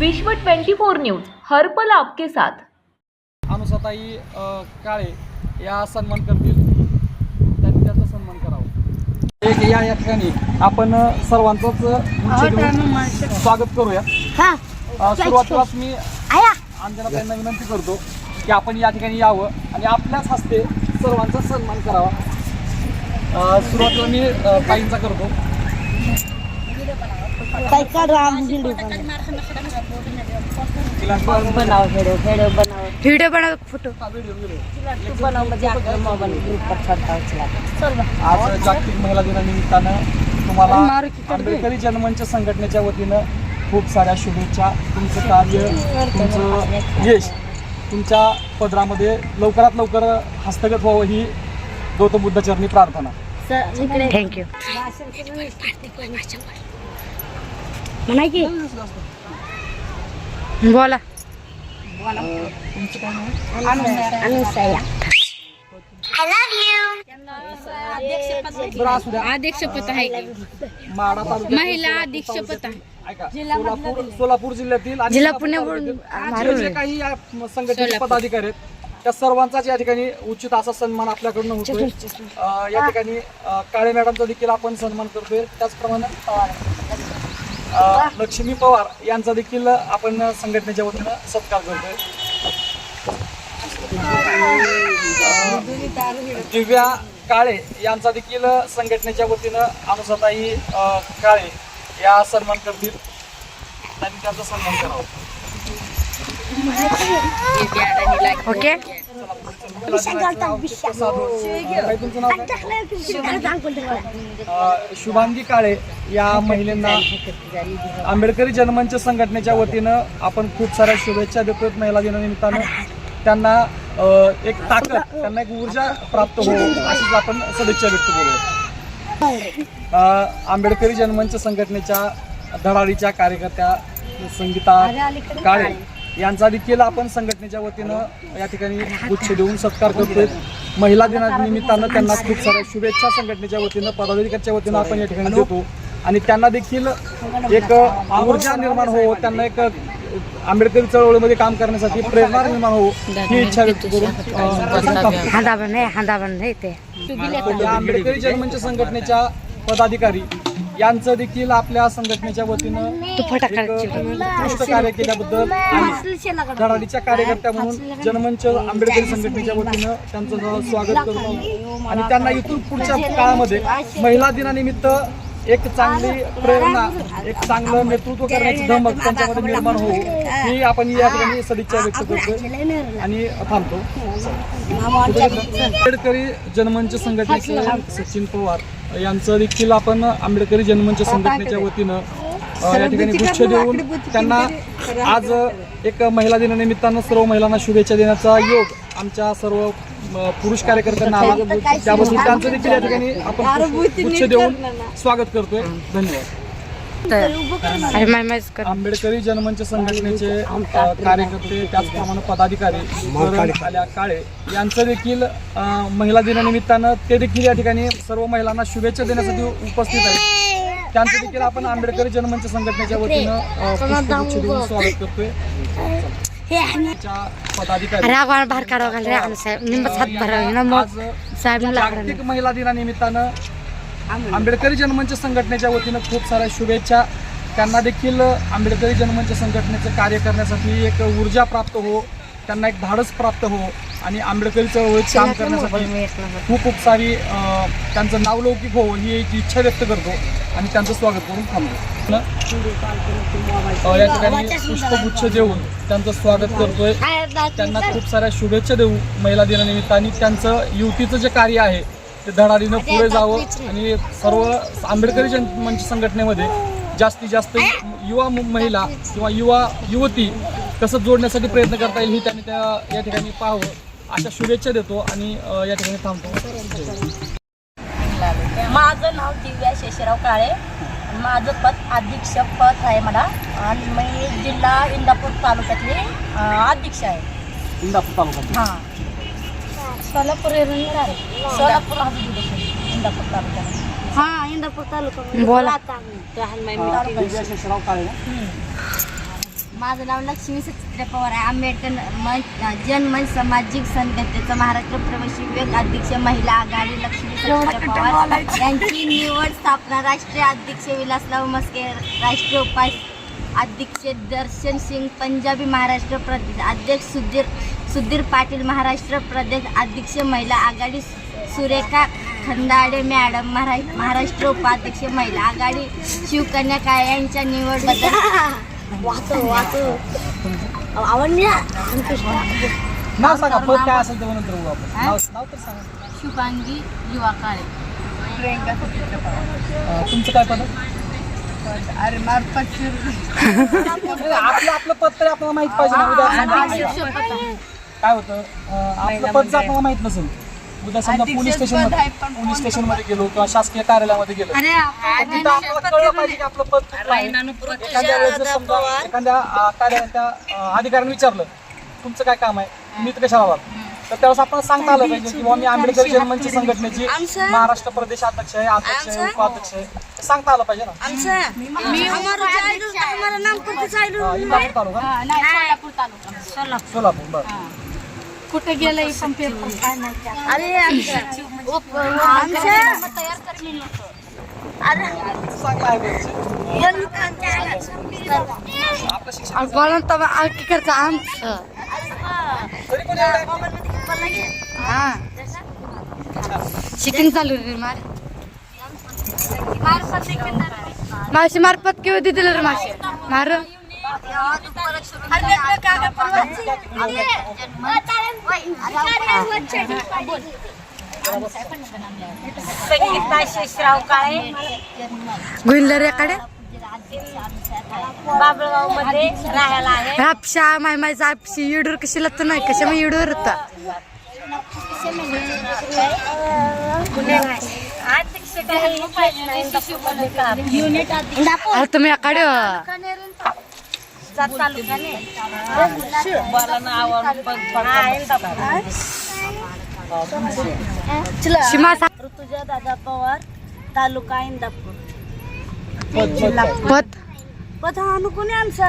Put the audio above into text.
विश्व 24 न्यूज हर्पल आपके साथ. अनुसाताई काळे या सन्मान करतील. त्यांनी त्याचा सन्मान करावा. एक या या ठिकाणी आपण सर्वांचंच देऊन स्वागत करूया. हा सुरुवातीलाच मी आया. अंजनाताईंना विनंती करतो की आपण या ठिकाणी यावं आणि आपल्याच हस्ते सर्वांचा सन्मान करावा. सुरुवातीला मी ताईंचा करतो. म्हणजे मोबाईल ग्रुप छाडता आज जागतिक महिला दिनानिमित्तानं तुम्हाला आंबेडकरी जनमंच संघटनेच्या वतीनं खूप साऱ्या शुभेच्छा तुमचं कार्य तुमचं यश तुमच्या पदरामध्ये लवकरात लवकर हस्तगत व्हावं ही गौतम बुद्धाचरणी प्रार्थना थँक्यू की. बोला. अध्यक्षपद आहे. की माडा तालुक्यातील महिला सोलापूर अधीक्षपद आहे. सोलापूर सोलापूर जिल्ह्यातील आणि जिल्हा पुण्यावरून काही या संघटनेचे पदाधिकारी आहेत त्या सर्वांचाच या ठिकाणी उचित असा सन्मान आपल्याकडून होतोय. या ठिकाणी काळे मॅडमचा देखील आपण सन्मान करतोय. त्याचप्रमाणे लक्ष्मी पवार यांचा देखील आपण संघटनेच्या वतीनं सत्कार करतोय. दिव्या काळे यांचा देखील संघटनेच्या वतीनं अनुसाताई काळे या सन्मान करतील. त्यांनी त्यांचा सन्मान करावा. ओके? शुभांगी काळे या महिलांना आंबेडकरी जनमंच संघटनेच्या वतीनं आपण खूप साऱ्या शुभेच्छा देतोय महिला दिनानिमित्तानं. त्यांना एक ताकद त्यांना एक ऊर्जा प्राप्त होईल अशीच आपण सदिच्छा व्यक्त करूया. आंबेडकरी जनमंच संघटनेच्या धडाडीच्या कार्यकर्त्या संगीता काळे. यांचा देखील आपण संघटनेच्या वतीनं या ठिकाणी गुच्छ देऊन सत्कार करतोय. महिला दिनानिमित्तानं त्यांना खूप साऱ्या शुभेच्छा संघटनेच्या वतीनं पदाधिकाऱ्याच्या वतीनं आपण या ठिकाणी देतो. आणि त्यांना देखील एक ऊर्जा निर्माण हो त्यांना एक आंबेडकरी चळवळीमध्ये काम करण्यासाठी प्रेरणा निर्माण हो ही इच्छा व्यक्त करून आंबेडकरी जनमंच संघटनेच्या पदाधिकारी यांचं देखील आपल्या संघटनेच्या वतीनं उत्कृष्ट कार्य केल्याबद्दल आणि धडाडीच्या कार्यकर्त्या म्हणून जनमंच आंबेडकरी संघटनेच्या वतीनं त्यांचं स्वागत करतो आणि त्यांना इथून पुढच्या काळामध्ये महिला दिनानिमित्त एक चांगली प्रेरणा एक चांगलं नेतृत्व करण्याची धमक त्यांच्यामध्ये निर्माण हो ही आपण या ठिकाणी सदिच्छा व्यक्त करतोय. आणि थांबतो. आंबेडकरी जनमंच संघटनेचे सचिन पवार. यांचं देखील आपण आंबेडकरी जनमंच संघटनेच्या वतीनं अ, या ठिकाणी गुच्छ देऊन त्यांना आज एक महिला दिनानिमित्तानं सर्व महिलांना शुभेच्छा देण्याचा योग आमच्या सर्व पुरुष कार्यकर्त्यांना आला. त्याबद्दल त्यांचं देखील या ठिकाणी आपण गुच्छ देऊन स्वागत करतोय. धन्यवाद. कर आंबेडकरी जनमंच संघटनेचे कार्यकर्ते त्याचप्रमाणे पदाधिकारी आल्या काळे यांचं देखील महिला दिनानिमित्तानं ते देखील या ठिकाणी सर्व महिलांना शुभेच्छा देण्यासाठी उपस्थित आहेत. त्यांचं देखील आपण आंबेडकरी जनमंच संघटनेच्या वतीनं स्वागत करतोय. त्या पदाधिकारी अरे आव्हान बाहेर काढावं घाल रे आणि साहेब निंबच हात भरावे ना मग आज साहेब. लागणार जागतिक महिला दिनानिमित्तानं आंबेडकरी. जनमंच संघटनेच्या वतीनं खूप साऱ्या शुभेच्छा. त्यांना देखील आंबेडकरी जनमंच संघटनेचं कार्य करण्यासाठी एक ऊर्जा प्राप्त हो त्यांना एक धाडस प्राप्त हो आणि आंबेडकरी चळवळीत काम करण्यासाठी खूप खूप सारी त्यांचं नावलौकिक हो ही एक इच्छा व्यक्त करतो आणि त्यांचं स्वागत करून थांबतो. या ठिकाणी पुष्पगुच्छ देऊन त्यांचं स्वागत करतोय. त्यांना खूप साऱ्या शुभेच्छा देऊ महिला दिनानिमित्त आणि त्यांचं युतीचं जे कार्य आहे ते धडाडीनं पुढे जावं आणि सर्व आंबेडकरी जन मंच संघटनेमध्ये जास्तीत जास्त युवा महिला किंवा युवा युवती कसं जोडण्यासाठी प्रयत्न करता येईल ही त्यांनी त्या या ठिकाणी पाहावं. अशा शुभेच्छा देतो आणि या ठिकाणी थांबतो. माझं नाव दिव्या शेषराव काळे. माझं पद अध्यक्ष पद आहे मला. आणि मी जिल्हा इंदापूर तालुक्यातली अध्यक्ष आहे. इंदापूर तालुक्यात हां. सोलापूर सोलापूर हजूर इंदापूर तालुक्यात. हा इंदापूर तालुका बोला. दिव्या शेषराव काळे ना? माझं नाव लक्ष्मी सचित्र पवार आहे. आंबेडकर मन जनमत सामाजिक संघटनेचा महाराष्ट्र प्रवेश विवेक अध्यक्ष महिला आघाडी लक्ष्मी सचित्र पवार. यांची निवड स्थापना राष्ट्रीय अध्यक्ष विलासराव मस्के राष्ट्रीय उपाध्यक्ष अध्यक्ष दर्शन सिंग पंजाबी महाराष्ट्र प्रदेश अध्यक्ष सुधीर सुधीर पाटील महाराष्ट्र प्रदेश अध्यक्ष महिला आघाडी सुरेखा खंदाडे मॅडम महारा महाराष्ट्र उपाध्यक्ष महिला आघाडी शिवकन्या काळे यांच्या निवडबद्दल. वाचो वाचो शुभांगी युवा काळे. तुमचं काय पद? अरे नाही, आपलं आपलं पद तरी आपल्याला माहीत पाहिजे ना उद्या समजा काय होतं? आपलं पद जर आपल्याला माहीत नसेल उद्या समजा पोलीस स्टेशन पोलीस स्टेशनमध्ये गेलो किंवा शासकीय कार्यालयामध्ये गेलो तर कळलं पाहिजे की आपलं पद. एखाद्या वेळेस जर समजा एखाद्या अं, अधिकाऱ्याने विचारलं तुमचं काय काम आहे? तुम्ही इथं कशाला तर त्यावेळेस आपल्याला सांगता आलं पाहिजे की मी आंबेडकर जनमंच संघटनेची महाराष्ट्र प्रदेश अध्यक्ष आहे अध्यक्ष आहे उपाध्यक्ष आहे. सांगता आलं पाहिजे ना. सोलापूर बरं. कुठे गेलं पण पेपर? काय नाही अरे आमचं. हा शिकून चालू रे मार. माशी मार्फत किंवा दिली रे माशी मार. गुंडलर याकडे बाबळगावमध्ये राहायला आहे. हापशा माय माय हापशी. येडूर कशी लागतं नाही कशा मग येडूर होता अध्यक्ष काही इंदापूरमध्ये काम. युनिट अध्यक्ष अरे तुम्ही हा. शिमा ऋतुजा दादा पवार तालुका इंदापूर काय? पत पधा अनुकुने आमचा